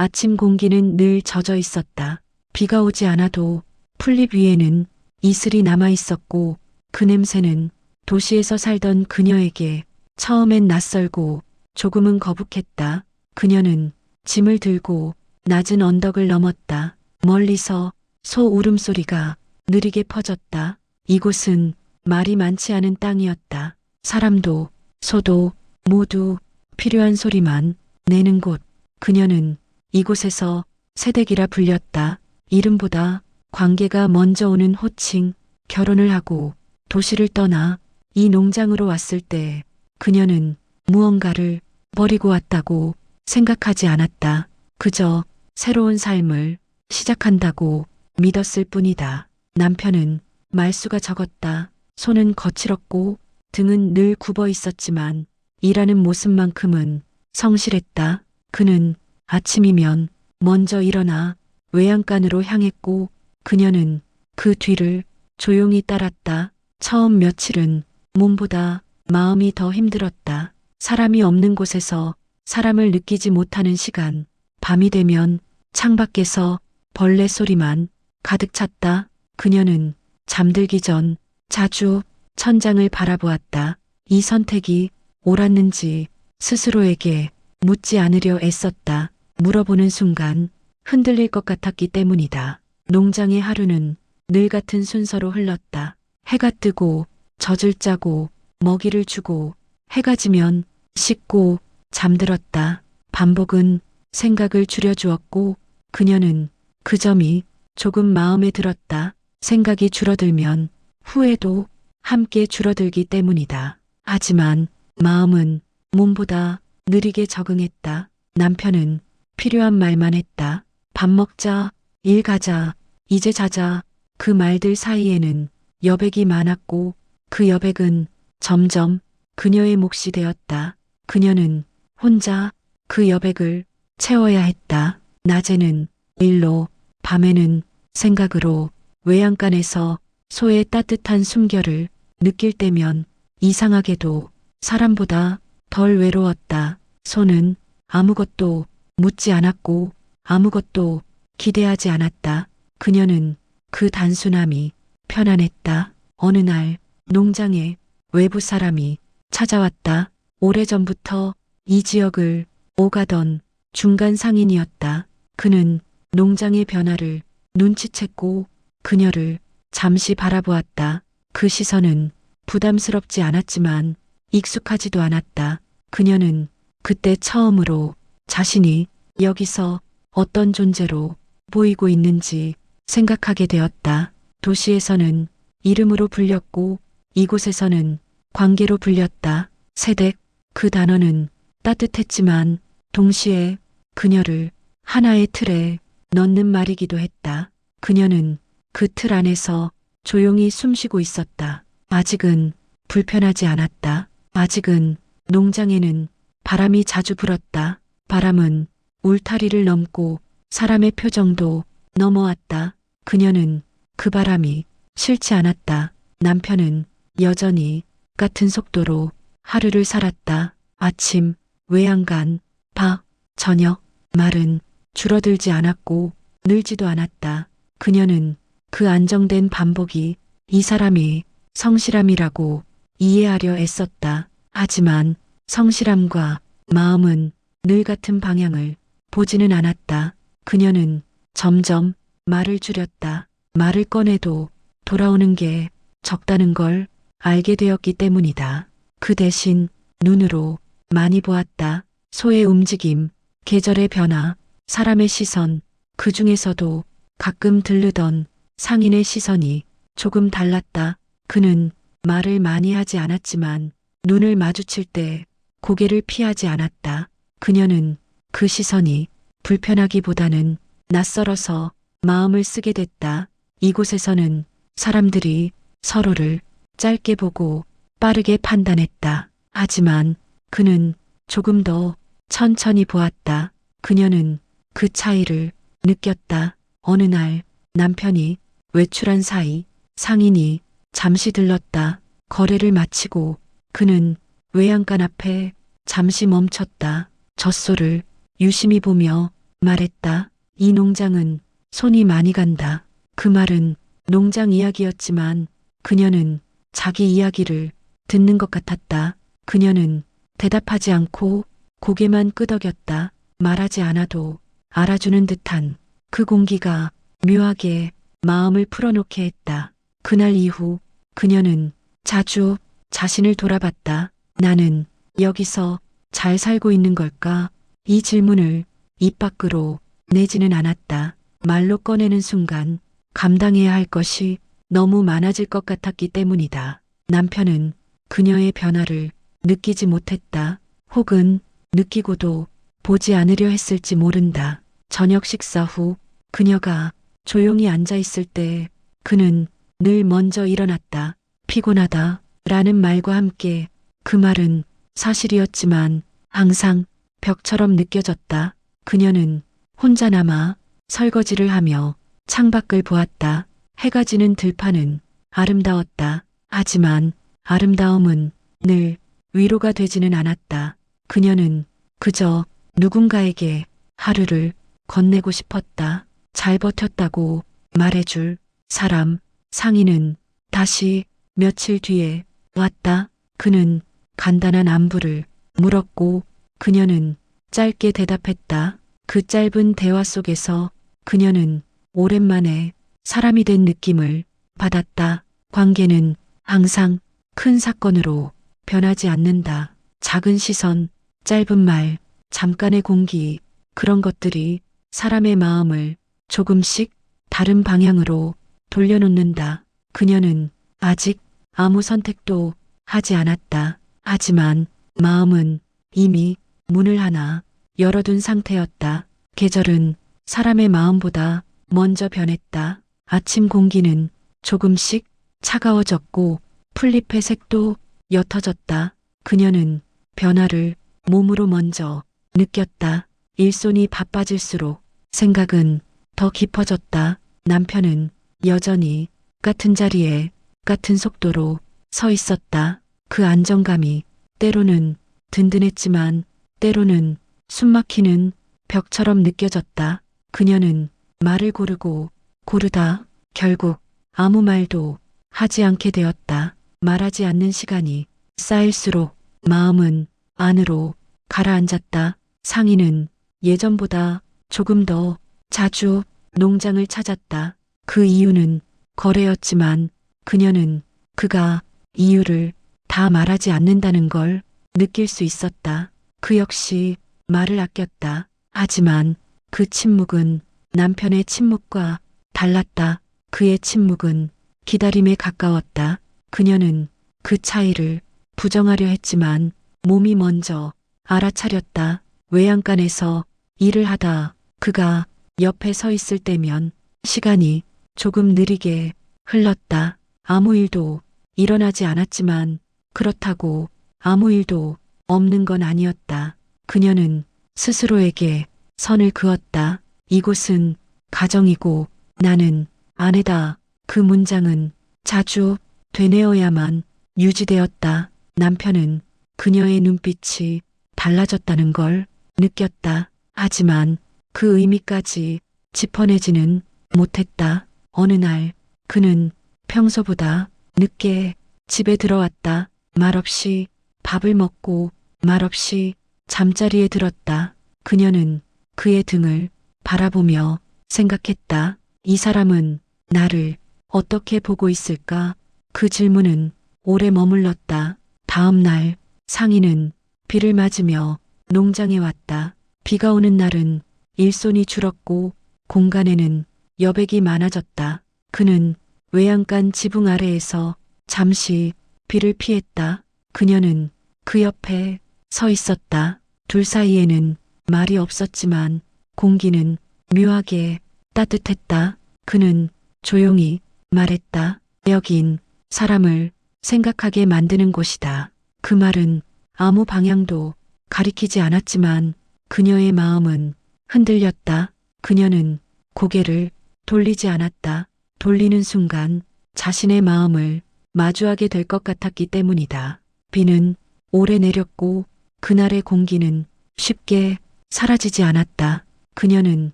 아침 공기는 늘 젖어 있었다. 비가 오지 않아도 풀잎 위에는 이슬이 남아 있었고 그 냄새는 도시에서 살던 그녀에게 처음엔 낯설고 조금은 거북했다. 그녀는 짐을 들고 낮은 언덕을 넘었다. 멀리서 소 울음소리가 느리게 퍼졌다. 이곳은 말이 많지 않은 땅이었다. 사람도 소도 모두 필요한 소리만 내는 곳. 그녀는 이곳에서 새댁이라 불렸다. 이름보다 관계가 먼저 오는 호칭, 결혼을 하고 도시를 떠나 이 농장으로 왔을 때 그녀는 무언가를 버리고 왔다고 생각하지 않았다. 그저 새로운 삶을 시작한다고 믿었을 뿐이다. 남편은 말수가 적었다. 손은 거칠었고 등은 늘 굽어 있었지만 일하는 모습만큼은 성실했다. 그는 아침이면 먼저 일어나 외양간으로 향했고 그녀는 그 뒤를 조용히 따랐다. 처음 며칠은 몸보다 마음이 더 힘들었다. 사람이 없는 곳에서 사람을 느끼지 못하는 시간. 밤이 되면 창밖에서 벌레 소리만 가득 찼다. 그녀는 잠들기 전 자주 천장을 바라보았다. 이 선택이 옳았는지 스스로에게 묻지 않으려 애썼다. 물어보는 순간 흔들릴 것 같았기 때문이다. 농장의 하루는 늘 같은 순서로 흘렀다. 해가 뜨고 젖을 짜고 먹이를 주고 해가 지면 씻고 잠들었다. 반복은 생각을 줄여주었고 그녀는 그 점이 조금 마음에 들었다. 생각이 줄어들면 후회도 함께 줄어들기 때문이다. 하지만 마음은 몸보다 느리게 적응했다. 남편은 필요한 말만 했다. 밥 먹자, 일 가자, 이제 자자. 그 말들 사이에는 여백이 많았고 그 여백은 점점 그녀의 몫이 되었다. 그녀는 혼자 그 여백을 채워야 했다. 낮에는 일로, 밤에는 생각으로 외양간에서 소의 따뜻한 숨결을 느낄 때면 이상하게도 사람보다 덜 외로웠다. 소는 아무것도 묻지 않았고 아무것도 기대하지 않았다. 그녀는 그 단순함이 편안했다. 어느 날 농장에 외부 사람이 찾아왔다. 오래전부터 이 지역을 오가던 중간 상인이었다. 그는 농장의 변화를 눈치챘고 그녀를 잠시 바라보았다. 그 시선은 부담스럽지 않았지만 익숙하지도 않았다. 그녀는 그때 처음으로 자신이 여기서 어떤 존재로 보이고 있는지 생각하게 되었다. 도시에서는 이름으로 불렸고 이곳에서는 관계로 불렸다. 세댁 그 단어는 따뜻했지만 동시에 그녀를 하나의 틀에 넣는 말이기도 했다. 그녀는 그 틀 안에서 조용히 숨쉬고 있었다. 아직은 불편하지 않았다. 아직은 농장에는 바람이 자주 불었다. 바람은 울타리를 넘고 사람의 표정도 넘어왔다. 그녀는 그 바람이 싫지 않았다. 남편은 여전히 같은 속도로 하루를 살았다. 아침, 외양간, 밥, 저녁, 말은 줄어들지 않았고 늘지도 않았다. 그녀는 그 안정된 반복이 이 사람이 성실함이라고 이해하려 애썼다. 하지만 성실함과 마음은 늘 같은 방향을 보지는 않았다. 그녀는 점점 말을 줄였다. 말을 꺼내도 돌아오는 게 적다는 걸 알게 되었기 때문이다. 그 대신 눈으로 많이 보았다. 소의 움직임, 계절의 변화, 사람의 시선, 그 중에서도 가끔 들르던 상인의 시선이 조금 달랐다. 그는 말을 많이 하지 않았지만 눈을 마주칠 때 고개를 피하지 않았다. 그녀는 그 시선이 불편하기보다는 낯설어서 마음을 쓰게 됐다. 이곳에서는 사람들이 서로를 짧게 보고 빠르게 판단했다. 하지만 그는 조금 더 천천히 보았다. 그녀는 그 차이를 느꼈다. 어느 날 남편이 외출한 사이 상인이 잠시 들렀다. 거래를 마치고 그는 외양간 앞에 잠시 멈췄다. 젖소를 유심히 보며 말했다. 이 농장은 손이 많이 간다. 그 말은 농장 이야기였지만 그녀는 자기 이야기를 듣는 것 같았다. 그녀는 대답하지 않고 고개만 끄덕였다. 말하지 않아도 알아주는 듯한 그 공기가 묘하게 마음을 풀어놓게 했다. 그날 이후 그녀는 자주 자신을 돌아봤다. 나는 여기서 잘 살고 있는 걸까? 이 질문을 입 밖으로 내지는 않았다. 말로 꺼내는 순간 감당해야 할 것이 너무 많아질 것 같았기 때문이다. 남편은 그녀의 변화를 느끼지 못했다. 혹은 느끼고도 보지 않으려 했을지 모른다. 저녁 식사 후 그녀가 조용히 앉아 있을 때 그는 늘 먼저 일어났다. 피곤하다. 라는 말과 함께 그 말은 사실이었지만 항상 벽처럼 느껴졌다. 그녀는 혼자 남아 설거지를 하며 창밖을 보았다. 해가 지는 들판은 아름다웠다. 하지만 아름다움은 늘 위로가 되지는 않았다. 그녀는 그저 누군가에게 하루를 건네고 싶었다. 잘 버텼다고 말해줄 사람 상인은 다시 며칠 뒤에 왔다. 그는 간단한 안부를 물었고 그녀는 짧게 대답했다. 그 짧은 대화 속에서 그녀는 오랜만에 사람이 된 느낌을 받았다. 관계는 항상 큰 사건으로 변하지 않는다. 작은 시선, 짧은 말, 잠깐의 공기, 그런 것들이 사람의 마음을 조금씩 다른 방향으로 돌려놓는다. 그녀는 아직 아무 선택도 하지 않았다. 하지만 마음은 이미 문을 하나 열어둔 상태였다. 계절은 사람의 마음보다 먼저 변했다. 아침 공기는 조금씩 차가워졌고 풀잎의 색도 옅어졌다. 그녀는 변화를 몸으로 먼저 느꼈다. 일손이 바빠질수록 생각은 더 깊어졌다. 남편은 여전히 같은 자리에 같은 속도로 서 있었다. 그 안정감이 때로는 든든했지만 때로는 숨막히는 벽처럼 느껴졌다. 그녀는 말을 고르고 고르다 결국 아무 말도 하지 않게 되었다. 말하지 않는 시간이 쌓일수록 마음은 안으로 가라앉았다. 상인은 예전보다 조금 더 자주 농장을 찾았다. 그 이유는 거래였지만 그녀는 그가 이유를 다 말하지 않는다는 걸 느낄 수 있었다. 그 역시 말을 아꼈다. 하지만 그 침묵은 남편의 침묵과 달랐다. 그의 침묵은 기다림에 가까웠다. 그녀는 그 차이를 부정하려 했지만 몸이 먼저 알아차렸다. 외양간에서 일을 하다 그가 옆에 서 있을 때면 시간이 조금 느리게 흘렀다. 아무 일도 일어나지 않았지만 그렇다고 아무 일도 없는 건 아니었다. 그녀는 스스로에게 선을 그었다. 이곳은 가정이고 나는 아내다. 그 문장은 자주 되뇌어야만 유지되었다. 남편은 그녀의 눈빛이 달라졌다는 걸 느꼈다. 하지만 그 의미까지 짚어내지는 못했다. 어느 날 그는 평소보다 늦게 집에 들어왔다. 말없이 밥을 먹고 말없이 잠자리에 들었다. 그녀는 그의 등을 바라보며 생각했다. 이 사람은 나를 어떻게 보고 있을까? 그 질문은 오래 머물렀다. 다음 날 상인은 비를 맞으며 농장에 왔다. 비가 오는 날은 일손이 줄었고 공간에는 여백이 많아졌다. 그는 외양간 지붕 아래에서 잠시 비를 피했다. 그녀는 그 옆에 서 있었다. 둘 사이에는 말이 없었지만 공기는 묘하게 따뜻했다. 그는 조용히 말했다. 여긴 사람을 생각하게 만드는 곳이다. 그 말은 아무 방향도 가리키지 않았지만 그녀의 마음은 흔들렸다. 그녀는 고개를 돌리지 않았다. 돌리는 순간 자신의 마음을 마주하게 될 것 같았기 때문이다. 비는 오래 내렸고 그날의 공기는 쉽게 사라지지 않았다. 그녀는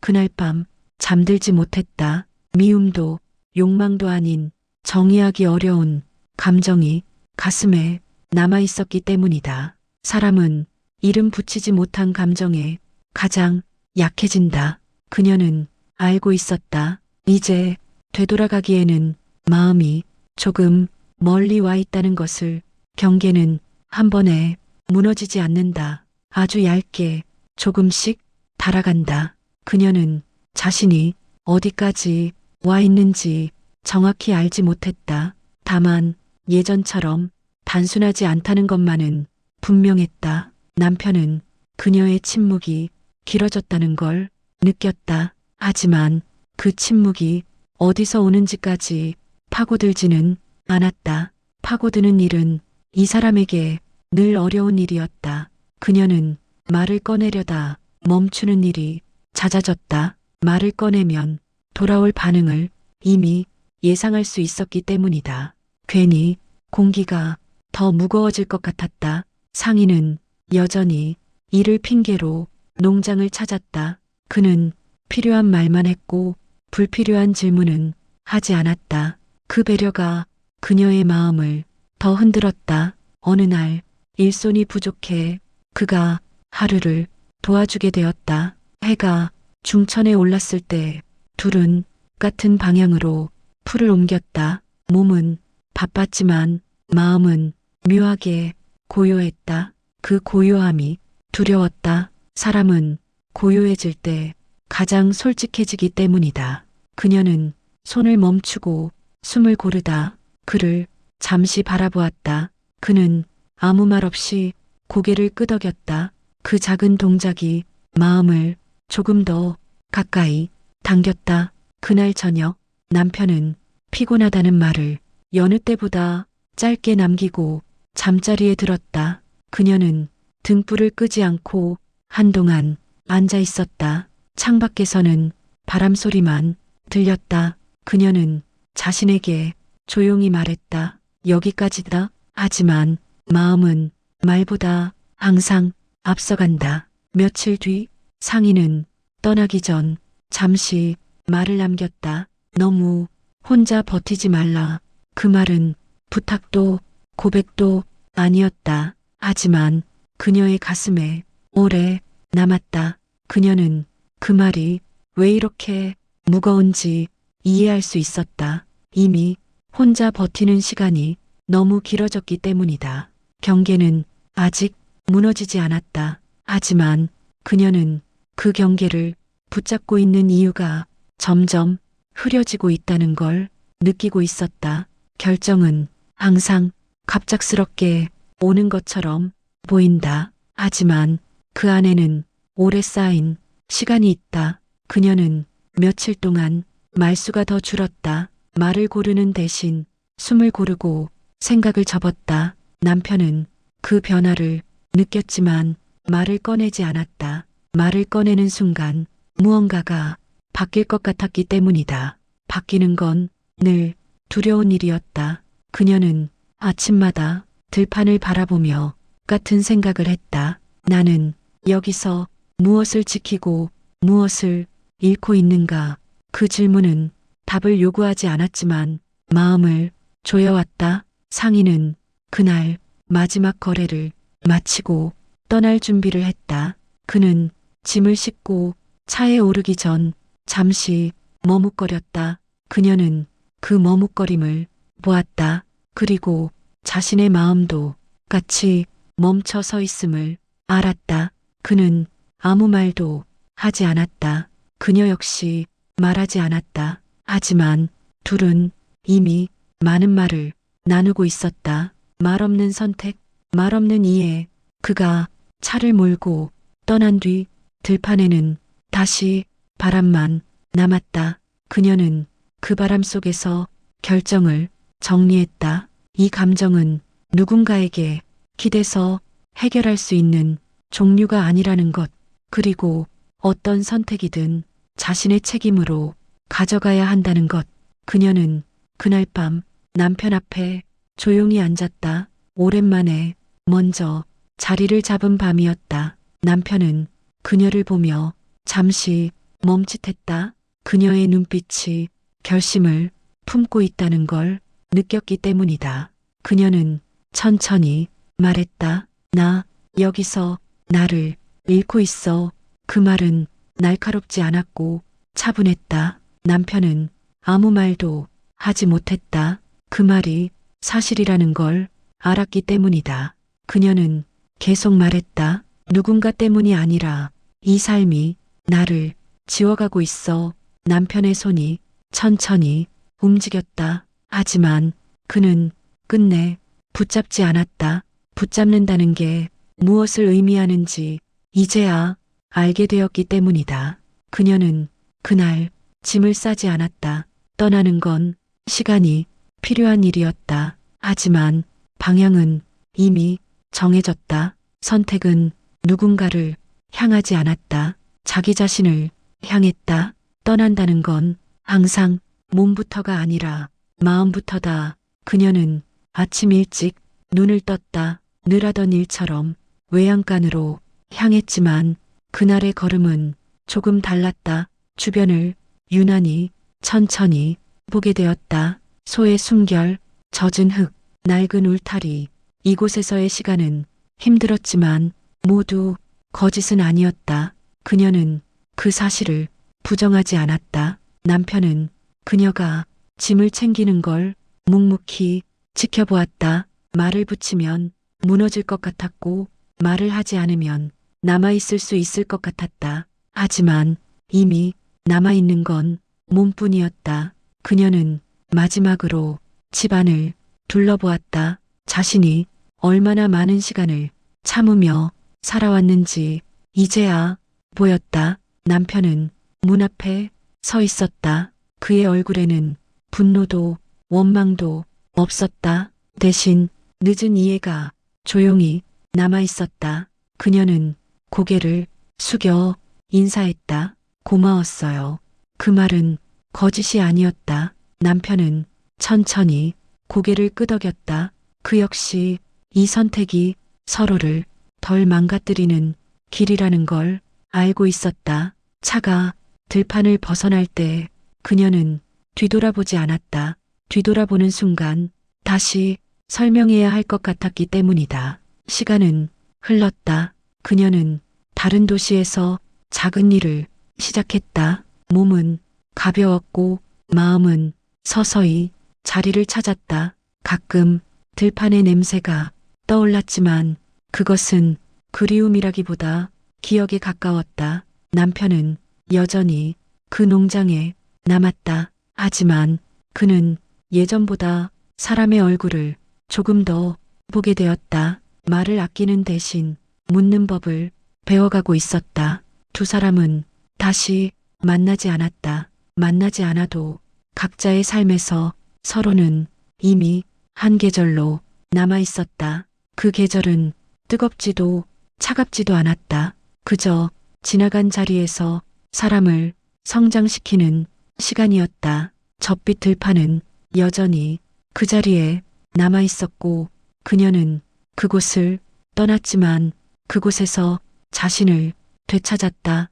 그날 밤 잠들지 못했다. 미움도 욕망도 아닌 정의하기 어려운 감정이 가슴에 남아 있었기 때문이다. 사람은 이름 붙이지 못한 감정에 가장 약해진다. 그녀는 알고 있었다. 이제 되돌아가기에는 마음이 조금 멀리 와 있다는 것을 경계는 한 번에 무너지지 않는다. 아주 얇게 조금씩 달아간다. 그녀는 자신이 어디까지 와 있는지 정확히 알지 못했다. 다만 예전처럼 단순하지 않다는 것만은 분명했다. 남편은 그녀의 침묵이 길어졌다는 걸 느꼈다. 하지만 그 침묵이 어디서 오는지까지 파고들지는 않았다. 파고드는 일은 이 사람에게 늘 어려운 일이었다. 그녀는 말을 꺼내려다 멈추는 일이 잦아졌다. 말을 꺼내면 돌아올 반응을 이미 예상할 수 있었기 때문이다. 괜히 공기가 더 무거워질 것 같았다. 상인은 여전히 이를 핑계로 농장을 찾았다. 그는 필요한 말만 했고 불필요한 질문은 하지 않았다. 그 배려가 그녀의 마음을 더 흔들었다. 어느 날 일손이 부족해 그가 하루를 도와주게 되었다. 해가 중천에 올랐을 때 둘은 같은 방향으로 풀을 옮겼다. 몸은 바빴지만 마음은 묘하게 고요했다. 그 고요함이 두려웠다. 사람은 고요해질 때 가장 솔직해지기 때문이다. 그녀는 손을 멈추고 숨을 고르다 그를 잠시 바라보았다. 그는 아무 말 없이 고개를 끄덕였다. 그 작은 동작이 마음을 조금 더 가까이 당겼다. 그날 저녁 남편은 피곤하다는 말을 여느 때보다 짧게 남기고 잠자리에 들었다. 그녀는 등불을 끄지 않고 한동안 앉아 있었다. 창밖에서는 바람 소리만 들렸다. 그녀는 자신에게 조용히 말했다. 여기까지다. 하지만 마음은 말보다 항상 앞서간다. 며칠 뒤 상인은 떠나기 전 잠시 말을 남겼다. 너무 혼자 버티지 말라. 그 말은 부탁도 고백도 아니었다. 하지만 그녀의 가슴에 오래 남았다. 그녀는 그 말이 왜 이렇게 무거운지 이해할 수 있었다. 이미 혼자 버티는 시간이 너무 길어졌기 때문이다. 경계는 아직 무너지지 않았다. 하지만 그녀는 그 경계를 붙잡고 있는 이유가 점점 흐려지고 있다는 걸 느끼고 있었다. 결정은 항상 갑작스럽게 오는 것처럼 보인다. 하지만 그 안에는 오래 쌓인 시간이 있다. 그녀는 며칠 동안 말수가 더 줄었다. 말을 고르는 대신 숨을 고르고 생각을 접었다. 남편은 그 변화를 느꼈지만 말을 꺼내지 않았다. 말을 꺼내는 순간 무언가가 바뀔 것 같았기 때문이다. 바뀌는 건 늘 두려운 일이었다. 그녀는 아침마다 들판을 바라보며 같은 생각을 했다. 나는 여기서 무엇을 지키고 무엇을 잃고 있는가? 그 질문은 답을 요구하지 않았지만 마음을 조여왔다. 상인은 그날 마지막 거래를 마치고 떠날 준비를 했다. 그는 짐을 싣고 차에 오르기 전 잠시 머뭇거렸다. 그녀는 그 머뭇거림을 보았다. 그리고 자신의 마음도 같이 멈춰 서 있음을 알았다. 그는 아무 말도 하지 않았다. 그녀 역시 말하지 않았다. 하지만 둘은 이미 많은 말을 나누고 있었다. 말 없는 선택, 말 없는 이해. 그가 차를 몰고 떠난 뒤 들판에는 다시 바람만 남았다. 그녀는 그 바람 속에서 결정을 정리했다. 이 감정은 누군가에게 기대서 해결할 수 있는 종류가 아니라는 것, 그리고 어떤 선택이든 자신의 책임으로 가져가야 한다는 것. 그녀는 그날 밤 남편 앞에 조용히 앉았다. 오랜만에 먼저 자리를 잡은 밤이었다. 남편은 그녀를 보며 잠시 멈칫했다. 그녀의 눈빛이 결심을 품고 있다는 걸 느꼈기 때문이다. 그녀는 천천히 말했다. 나 여기서 나를 잃고 있어. 그 말은 날카롭지 않았고 차분했다. 남편은 아무 말도 하지 못했다. 그 말이 사실이라는 걸 알았기 때문이다. 그녀는 계속 말했다. 누군가 때문이 아니라 이 삶이 나를 지워가고 있어. 남편의 손이 천천히 움직였다. 하지만 그는 끝내 붙잡지 않았다. 붙잡는다는 게 무엇을 의미하는지 이제야 알게 되었기 때문이다. 그녀는 그날 짐을 싸지 않았다. 떠나는 건 시간이 필요한 일이었다. 하지만 방향은 이미 정해졌다. 선택은 누군가를 향하지 않았다. 자기 자신을 향했다. 떠난다는 건 항상 몸부터가 아니라 마음부터다. 그녀는 아침 일찍 눈을 떴다. 늘 하던 일처럼 외양간으로 향했지만 그날의 걸음은 조금 달랐다. 주변을 유난히 천천히 보게 되었다. 소의 숨결, 젖은 흙, 낡은 울타리. 이곳에서의 시간은 힘들었지만 모두 거짓은 아니었다. 그녀는 그 사실을 부정하지 않았다. 남편은 그녀가 짐을 챙기는 걸 묵묵히 지켜보았다. 말을 붙이면 무너질 것 같았고 말을 하지 않으면 남아있을 수 있을 것 같았다. 하지만 이미 남아있는 건 몸뿐이었다. 그녀는 마지막으로 집안을 둘러보았다. 자신이 얼마나 많은 시간을 참으며 살아왔는지 이제야 보였다. 남편은 문 앞에 서 있었다. 그의 얼굴에는 분노도 원망도 없었다. 대신 늦은 이해가 조용히 남아 있었다. 그녀는 고개를 숙여 인사했다. 고마웠어요. 그 말은 거짓이 아니었다. 남편은 천천히 고개를 끄덕였다. 그 역시 이 선택이 서로를 덜 망가뜨리는 길이라는 걸 알고 있었다. 차가 들판을 벗어날 때 그녀는 뒤돌아보지 않았다. 뒤돌아보는 순간 다시 설명해야 할 것 같았기 때문이다. 시간은 흘렀다. 그녀는 다른 도시에서 작은 일을 시작했다. 몸은 가벼웠고 마음은 서서히 자리를 찾았다. 가끔 들판의 냄새가 떠올랐지만 그것은 그리움이라기보다 기억에 가까웠다. 남편은 여전히 그 농장에 남았다. 하지만 그는 예전보다 사람의 얼굴을 조금 더 보게 되었다. 말을 아끼는 대신 묻는 법을 배워가고 있었다. 두 사람은 다시 만나지 않았다. 만나지 않아도 각자의 삶에서 서로는 이미 한 계절로 남아 있었다. 그 계절은 뜨겁지도 차갑지도 않았다. 그저 지나간 자리에서 사람을 성장시키는 시간이었다. 젖빛 들판은 여전히 그 자리에 남아 있었고 그녀는 그곳을 떠났지만 그곳에서 자신을 되찾았다.